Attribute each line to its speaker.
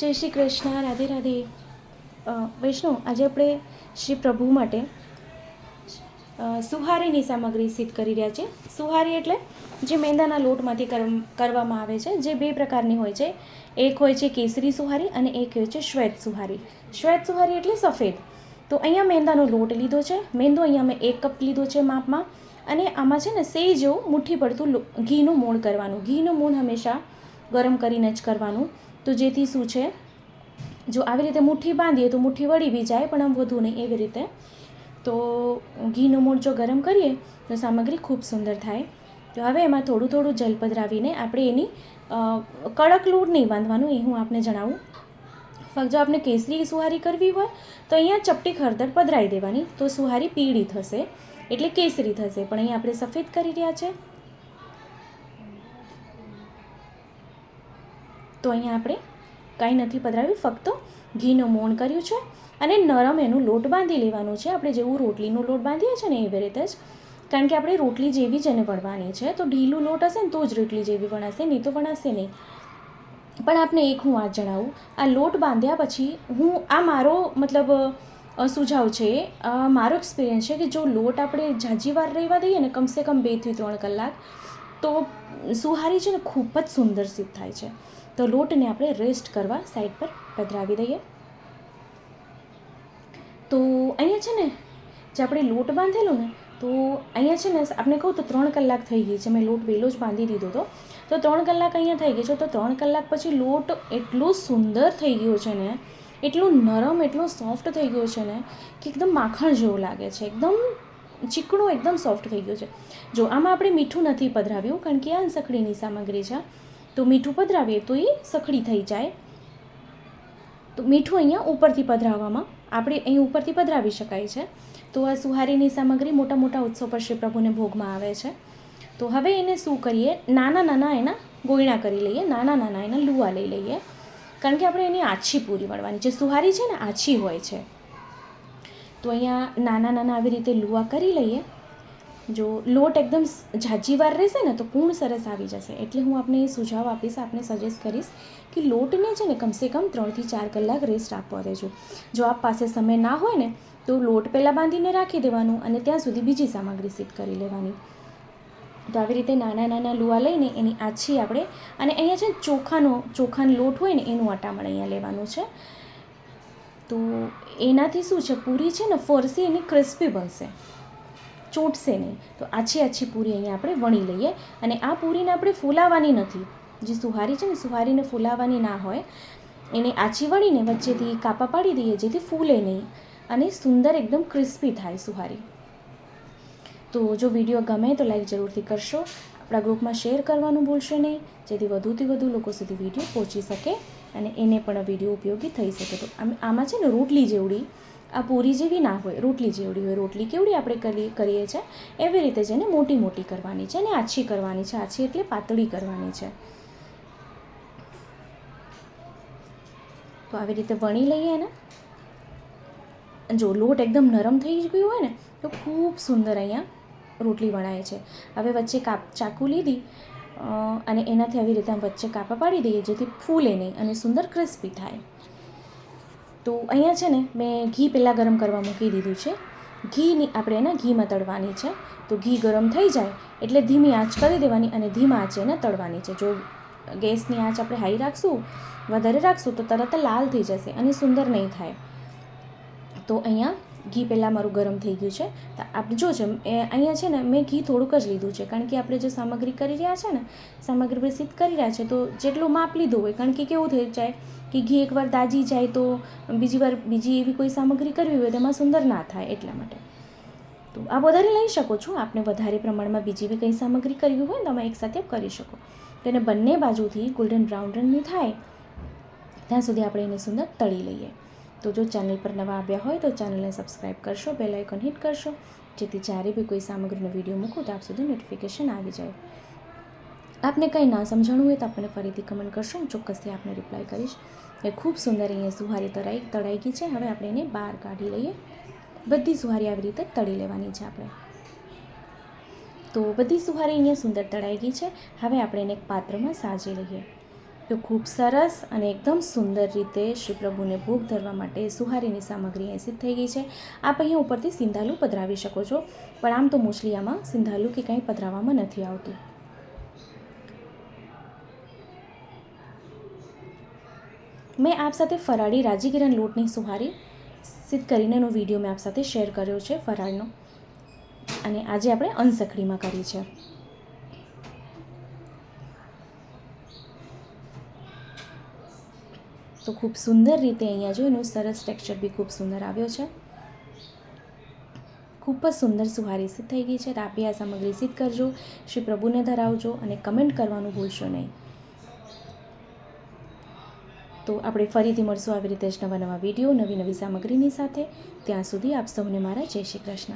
Speaker 1: જય શ્રી કૃષ્ણ, રાધે રાધે. વૈષ્ણવ, આજે આપણે શ્રી પ્રભુ માટે સુહારીની સામગ્રી સિદ્ધ કરી રહ્યા છે સુહારી એટલે જે મેંદાના લોટમાંથી કરવામાં આવે છે, જે બે પ્રકારની હોય છે. એક હોય છે કેસરી સુહારી અને એક હોય છે શ્વેત સુહારી. શ્વેત સુહારી એટલે સફેદ. તો અહીંયા મેંદાનો લોટ લીધો છે. મેંદો અહીંયા મેં એક કપ લીધો છે માપમાં. અને આમાં છે ને સેજ જેવું મુઠ્ઠી પડતું ઘીનું મૂળ કરવાનું. ઘીનું મૂળ હંમેશા ગરમ કરીને જ કરવાનું. તો જેથી શું છે? જો આવી રીતે મુઠ્ઠી બાંધીએ તો મુઠ્ઠી વળી બી જાય, પણ આમ વધુ નહીં એવી રીતે. તો ઘીનું મૂળ જો ગરમ કરીએ તો સામગ્રી ખૂબ સુંદર થાય. તો હવે એમાં થોડું થોડું જલ પધરાવીને આપણે એની કડક લૂડ નહીં બાંધવાનું એ હું આપને જણાવું. ફક્ત જો આપણે કેસરી સુહારી કરવી હોય, તો અહીંયા ચપટી ખરદર પધરાવી દેવાની. તો સુહારી પીળી થશે, એટલે કેસરી થશે. પણ અહીંયા આપણે સફેદ કરી રહ્યા છે. તો અહીંયા આપણે કાંઈ નથી પધરાવ્યું. ફક્ત ઘીનું મોણ કર્યું છે અને નરમ એનું લોટ બાંધી લેવાનું છે. આપણે જેવું રોટલીનું લોટ બાંધીએ છીએ ને એવી રીતે જ. કારણ કે આપણે રોટલી જેવી જ એને વણવાની છે. તો ઢીલું લોટ હશે ને તો જ રોટલી જેવી વણાશે, નહીં તો વણાશે નહીં. પણ આપને એક હું વાત જણાવું. આ લોટ બાંધ્યા પછી હું આ મારો મતલબ સુઝાવ છે મારો એક્સપિરિયન્સ છે કે જો લોટ આપણે જાજીવાર રહેવા દઈએ ને કમસે કમ બેથી ત્રણ કલાક, તો સુહારી છે ને ખૂબ જ સુંદર સિદ્ધ થાય છે. તો લોટને આપણે રેસ્ટ કરવા સાઈડ પર પધરાવી દઈએ. તો અહીંયા છે ને, જે આપણે લોટ બાંધેલો ને, તો અહીંયા છે ને આપણે કહું તો ત્રણ કલાક થઈ ગઈ છે. મેં લોટ વહેલો જ બાંધી દીધો હતો તો ત્રણ કલાક અહીંયા થઈ ગઈ છે. તો ત્રણ કલાક પછી લોટ એટલો સુંદર થઈ ગયો છે ને, એટલો નરમ, એટલો સોફ્ટ થઈ ગયો છે ને, કે એકદમ માખણ જેવો લાગે છે. એકદમ ચીકણો, એકદમ સોફ્ટ થઈ ગયો છે. જો આમાં આપણે મીઠું નથી પધરાવ્યું, કારણ કે આ સખડીની સામગ્રી છે. તો મીઠું પધરાવીએ તો એ સખડી થઈ જાય. તો મીઠું અહીંયા ઉપરથી પધરાવવામાં આપણે અહીં ઉપરથી પધરાવી શકાય છે. તો આ સુહારીની સામગ્રી મોટા મોટા ઉત્સવ પર શ્રી પ્રભુને ભોગમાં આવે છે. તો હવે એને શું કરીએ? નાના નાના એના ગોયણા કરી લઈએ. નાના નાના એના લુવા લઈ લઈએ. કારણ કે આપણે એની આછી પૂરી વળવાની. જે સુહારી છે ને, આછી હોય છે. તો અહીંયા નાના નાના આવી રીતે લુવા કરી લઈએ. જો લોટ એકદમ ઝાજીવાર રહેશે ને તો પૂર્ણ સરસ આવી જશે. એટલે હું આપને સુઝાવ આપીશ, આપને સજેસ્ટ કરીશ કે લોટને છે ને કમસે કમ ત્રણથી ચાર કલાક રેસ્ટ આપવા દેજો. જો આપ પાસે સમય ના હોય ને તો લોટ પહેલાં બાંધીને રાખી દેવાનું અને ત્યાં સુધી બીજી સામગ્રી સીટ કરી લેવાની. તો આવી રીતે નાના નાના લુવા લઈને એની આછી આપણે, અને અહીંયા છે ચોખાનો ચોખાનો લોટ હોય ને એનું અટામણ અહીંયા લેવાનું છે. તો એનાથી શું છે? પૂરી છે ને ફરસી એની ક્રિસ્પી બનશે. ચોંટશે નહીં. તો આછી આછી પૂરી અહીંયા આપણે વણી લઈએ અને આ પૂરીને આપણે ફૂલાવાની નથી. જે સુહારી છે ને, સુહારીને ફૂલાવાની ના હોય. એને આછી વળીને વચ્ચેથી કાપા પાડી દઈએ જેથી ફૂલે નહીં અને સુંદર એકદમ ક્રિસ્પી થાય સુહારી. તો જો વીડિયો ગમે તો લાઈક જરૂરથી કરશો. આપણા ગ્રુપમાં શેર કરવાનું ભૂલશો નહીં. જેથી વધુથી વધુ લોકો સુધી વીડિયો પહોંચી શકે અને એને પણ વીડિયો ઉપયોગી થઈ શકે. તો આમાં છે ને રોટલી જેવડી. આ પૂરી જેવી ના હોય, રોટલી જેવડી હોય, રોટલી કેવડી આપણે કરી કરીએ છીએ? એવી રીતે જેને મોટી મોટી કરવાની છે અને આછી કરવાની છે, આછી એટલે પાતળી કરવાની છે. તો આવી રીતે વણી લઈએ એને. જો લોટ એકદમ નરમ થઈ ગયો હોય ને, તો ખૂબ સુંદર અહીંયા રોટલી વણાય છે. હવે વચ્ચે કાપ ચાકુ લીધી અને એનાથી આવી રીતે વચ્ચે કાપા પાડી દઈએ જેથી ફૂલે નહીં અને સુંદર ક્રિસ્પી થાય. તો અહીંયા છે ને મેં ઘી પહેલાં ગરમ કરવા મૂકી દીધું છે. ઘીની આપણે એને ઘીમાં તળવાની છે. તો ઘી ગરમ થઈ જાય એટલે ધીમી આંચ કરી દેવાની અને ધીમા આંચે એને તળવાની છે. જો ગેસની આંચ આપણે હાઈ રાખશું, વધારે રાખશું તો તરત લાલ થઈ જશે અને સુંદર નહીં થાય. તો અહીંયા ઘી પહેલાં મારું ગરમ થઈ ગયું છે. તો આપણે જો છે અહીંયા છે ને મેં ઘી થોડુંક જ લીધું છે. કારણ કે આપણે જે સામગ્રી કરી રહ્યા છે ને, સામગ્રી આપણે કરી રહ્યા છે, તો જેટલું માપ લીધું હોય, કારણ કે કેવું થઈ જાય કે ઘી એકવાર દાજી જાય તો બીજી વાર બીજી એવી કોઈ સામગ્રી કરવી હોય તેમાં સુંદર ના થાય એટલા માટે. તો આ વધારે લઈ શકો છો. આપણે વધારે પ્રમાણમાં બીજી બી કંઈ સામગ્રી કરવી હોય તો તમે એકસાથે કરી શકો. તેને બંને બાજુથી ગોલ્ડન બ્રાઉન રંગની થાય. ત્યાં સુધી આપણે એને સુંદર તળી લઈએ. તો જો ચેનલ પર નવા આવ્યા હોય તો ચેનલને સબસ્ક્રાઈબ કરશો, બેલ આઇકન હિટ કરશો, જેથી જ્યારે બી કોઈ સામગ્રીનો વીડિયો મૂકું તો આપ સુધી નોટિફિકેશન આવી જાય. આપને કંઈ ના સમજાણું હોય તો આપણને ફરીથી કમેન્ટ કરશો, હું ચોક્કસથી આપને રિપ્લાય કરીશ. એ ખૂબ સુંદર અહીંયા સુહારી તળાઈ તળાઈ ગઈ છે. હવે આપણે એને બહાર કાઢી લઈએ. બધી સુહારી આવી રીતે તળી લેવાની છે આપણે. તો બધી સુહારી અહીંયા સુંદર તળાઈ ગઈ છે. હવે આપણે એને એક પાત્રમાં સાજી લઈએ. તો ખૂબ સરસ અને એકદમ સુંદર રીતે શ્રી પ્રભુને ભોગ ધરવા માટે સુહારીની સામગ્રી સિદ્ધ થઈ ગઈ છે. આપ અહીંયા ઉપરથી સિંધાલુ પધરાવી શકો છો. પણ આમ તો મોસ્ટલી સિંધાલું કે કંઈ પધરાવવામાં નથી આવતું. મેં આપ સાથે ફરાળી રાજીગીરણ લોટની સુહારી સિદ્ધ કરીનેનો વીડિયો મેં આપ સાથે શેર કર્યો છે ફરાળનો. અને આજે આપણે અનસખડીમાં કરી છે તો ખૂબ સુંદર રીતે અહીંયા જો એનું સરસ ટેક્સચર બી ખૂબ સુંદર આવ્યો છે. ખૂબ જ સુંદર સુહારી સિદ્ધ થઈ ગઈ છે. તો આપી આ સામગ્રી સિદ્ધ કરજો. શ્રી પ્રભુને ધરાવજો અને કમેન્ટ કરવાનું ભૂલશો નહીં. તો આપણે ફરીથી મળશું આવી રીતે જ નવા નવા વીડિયો, નવી નવી સામગ્રીની સાથે. ત્યાં સુધી આપ સૌને મારા જય શ્રી કૃષ્ણ.